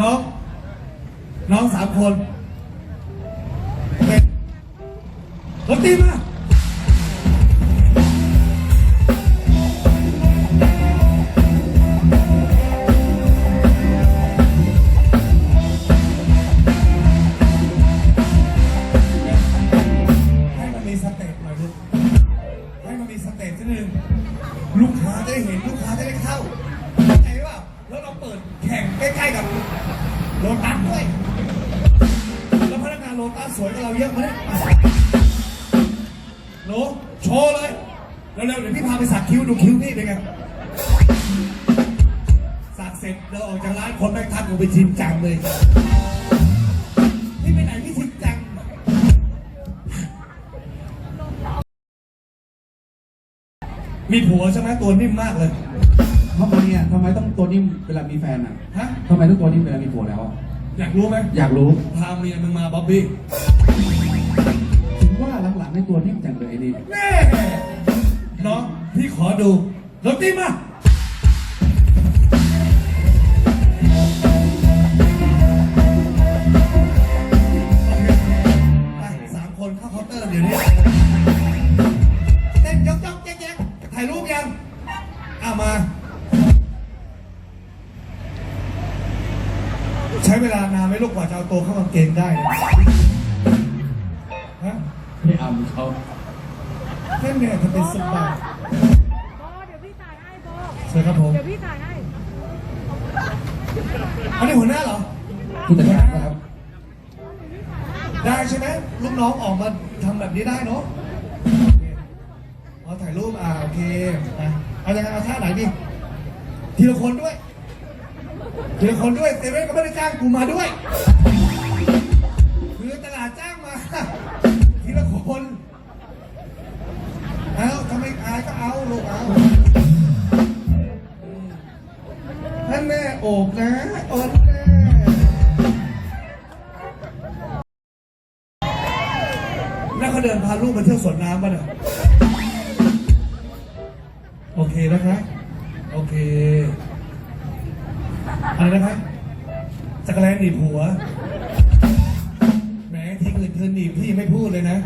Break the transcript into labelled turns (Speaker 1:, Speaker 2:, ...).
Speaker 1: น้อง น้องสามคนโอเครถตีมาให้มันมีสเต็ปหน่อยลูกให้มันมีสเต็ปนิดนึงลูกค้าจะได้เห็นลูกค้าจะได้เข้าเข้าใจว่าแล้วเราเปิดแข่งใกล้ๆกับ โลตัสด้วยแล้วพนักงานโลตัสสวยกับเราเยอะมาเนี่ยโหนโชว์เลยเร็วๆเดี๋ยวพี่พาไปสักคิ้วดูคิ้วพี่เป็นไงสักเสร็จเดินออกจากร้านคนแม่งทักกูไปชิมจังเลยพี่ไปไหนพี่ชิมจังมีผัวใช่ไหมตัวนิ่มมากเลย
Speaker 2: ทำไมอะทำไมต้องตัวนิ่มเวลามีแฟนอะ
Speaker 1: ฮะ
Speaker 2: ทำไมต้องตัวนิ่มเวลามีผัวแล้วอะ
Speaker 1: อยากรู้ไหม
Speaker 2: อยากรู้
Speaker 1: พาเมียมึงมาบ๊อบบี้
Speaker 2: ถึงว่าหลังๆในตัวนิ่มจังเลยไอ้นี่
Speaker 1: แน่น้องพี่ขอดูรถตีมาโอเคไปสามคนเข้าเคาน์เตอร์เดี๋ยวนี้เต้นยกยกแจ๊กแจ๊กถ่ายรูปยังอะมา ใช้เวลานานไหมลูกกว่าจะเอาตัวเข้ากางเกงได้เนี่ยฮะ
Speaker 2: ไม่เอาเขา
Speaker 1: แค่เนี่ยจะเป็นสบาย
Speaker 3: โบเดี๋ยวพี่ถ่ายให้โบ
Speaker 1: เชิญครับผม
Speaker 3: เดี๋ยวพี่ถ่ายให้
Speaker 1: อันนี้หัวหน้าเหรอ
Speaker 2: ผู้จัดการนะครับ
Speaker 1: ได้ใช่ไหมลูกน้องออกมาทำแบบนี้ได้เนาะเอาถ่ายรูปอ่าโอเคอะเอายังไงเอาท่าไหนดีทีละคนด้วย ทีละคนด้วยเซเว่นก็ไม่ได้จ้างกูมาด้วย คือตลาดจ้างมา ทีละคนเอาทำไมอายก็เอาลูกเอาท่านแม่โอบนะโอบแม่แล้วเขาเดินพาลูกมาเที่ยวสวนน้ำป่ะเนี่ยโอเคนะคะ โอเค อะไรนะครับจักรแลนหนีบหัว แหมทีอื่นเธอหนีบพี่ไม่พูดเลยนะ